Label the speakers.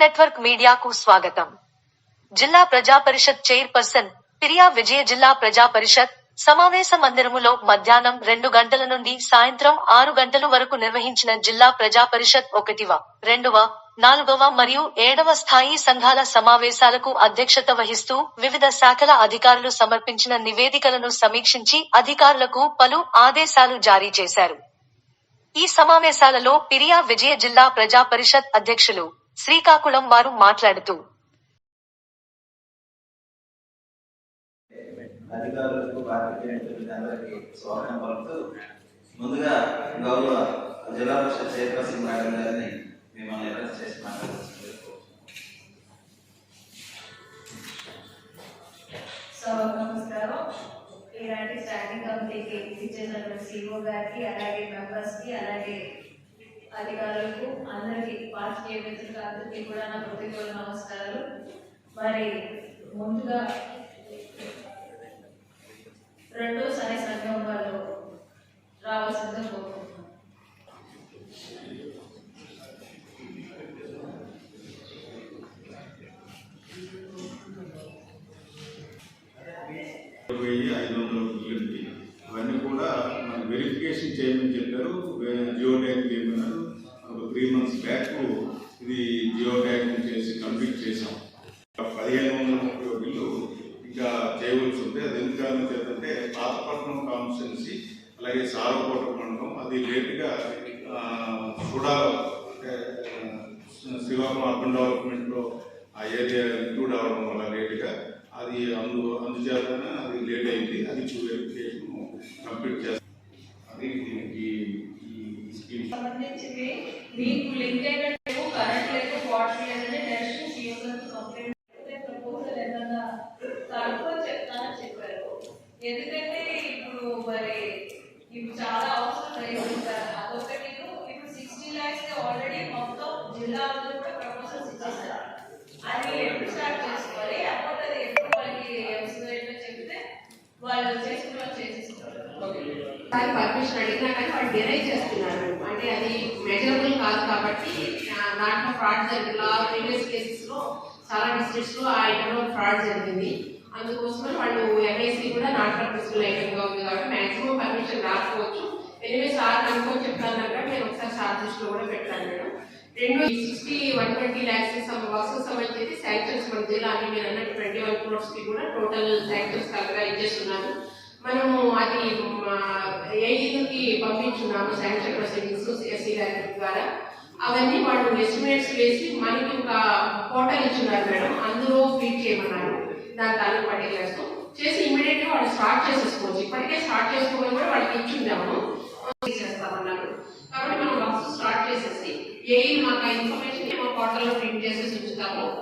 Speaker 1: Network మీడియాకు స్వాగతం. జిల్లా ప్రజా పరిషత్ చైర్పర్సన్ పిరియా విజయ జిల్లా ప్రజా పరిషత్ సమావేశ మందిరములో మధ్యాహ్నం రెండు గంటల నుండి సాయంత్రం ఆరు గంటల వరకు నిర్వహించిన జిల్లా ప్రజా పరిషత్ ఒకటివ రెండవ నాలుగవ మరియు ఏడవ స్థాయి సంఘాల సమావేశాలకు అధ్యక్షత వహిస్తూ వివిధ శాఖల అధికారులు సమర్పించిన నివేదికలను సమీక్షించి అధికారులకు పలు ఆదేశాలు జారీ చేశారు. ఈ సమావేశాలలో పిరియా విజయ జిల్లా ప్రజా పరిషత్ అధ్యక్షులు శ్రీకాకుళం వారు మాట్లాడుతూ
Speaker 2: అధికారులకు పాత్రికేయులకు అందరికీ స్వాగతం పలుకుతూ ముందుగా గౌరవ జిల్లా పరిషత్ చైర్పర్సన్ మేడం గారిని మిమ్మల్ని అడ్రస్ చేసి మాట్లాడుతున్నారు
Speaker 3: సో నమస్కారం. స్టాండింగ్ కమిటీకి సిఓ గారికి అలాగే మెంబర్స్కి అలాగే అధికారులకు అందరికీ పార్టీ మిత్రులకు అందరికీ కూడా నా హృదయపూర్వక నమస్కారాలు. మరి ముందుగా రెండోసారి సంఘం వాళ్ళు రావాల్సిందిగా కోరుకుంటున్నాను.
Speaker 4: వెయ్యి ఐదు వందల బిల్లులకి అవన్నీ కూడా మనం వెరిఫికేషన్ చేయమని చెప్పారు. విధానం అది ఎందుకు చేద్దంటే పాతపట్నం కాన్స్టిట్యున్సీ అలాగే సారకోట మండలం అది లేటుగా ఆ, చూడాలి. శ్రీకాకుళం అర్బన్ డెవలప్మెంట్లో ఆ ఏరియా ఇంక్లూడ్ అవ్వడం వల్ల లేటుగా అది అందు అందుచేతనే అది లేట్ అయింది. అది ఇప్పుడు వెరిఫికేషన్ కంప్లీట్ చేస్తాం. అది దీనికి ఈ స్కీమ్.
Speaker 3: సార్
Speaker 5: పర్మిషన్ అడిగినా కానీ వాళ్ళు డినై చేస్తున్నారు. అంటే అది మెజరబుల్ కాదు కాబట్టి దాంట్లో ఫ్రాడ్ జరిగింది. లా ప్రీవియస్ కేసెస్లో చాలా డిస్ట్రిక్ట్స్లో ఆ ఐటమ్ ఫ్రాడ్ జరిగింది. అందుకోసమని వాళ్ళు ఎంఏసీ కూడా నాట్ పర్మిషన్ ఐటమ్ ఉంది కాబట్టి మాక్సిమం పర్మిషన్ రాకపోవచ్చు. ఎనివే సార్ అనుకోని చెప్తాను కదా నేను ఒకసారి సార్ దృష్టిలో కూడా పెట్టాను మేడం. రెండు sixty one twenty lakhs works సంబంధించి శాంక్షన్స్ మన జిల్లా అని మీరు అన్నట్టు ట్వంటీ వన్ క్రోర్స్కి కూడా టోటల్ శాంక్షన్స్ కలగా ఇచ్చేస్తున్నాను మనము అది ఏఈకి పంపించున్నాము శాంక్షన్ ప్రొసీడింగ్స్ ఎస్సీ గారి ద్వారా. అవన్నీ వాళ్ళు ఎస్టిమేట్స్ వేసి మనకి ఒక పోర్టల్ ఇచ్చున్నారు మేడం. అందులో ఫీడ్ చేయమన్నారు. దాని తాలూకు పర్టికులర్స్ చేసి ఇమీడియట్గా వాళ్ళు స్టార్ట్ చేసేసుకోవచ్చు. ఇప్పటికే స్టార్ట్ చేసుకోవడం కూడా వాళ్ళకి ఇచ్చుందాము చేస్తామన్నారు. కాబట్టి మనం వర్క్స్ స్టార్ట్ చేసేసి ఏఈ మాకు ఇన్ఫర్మేషన్ మా పోర్టల్లో ప్రింట్ చేసేసి ఉంచుతాము.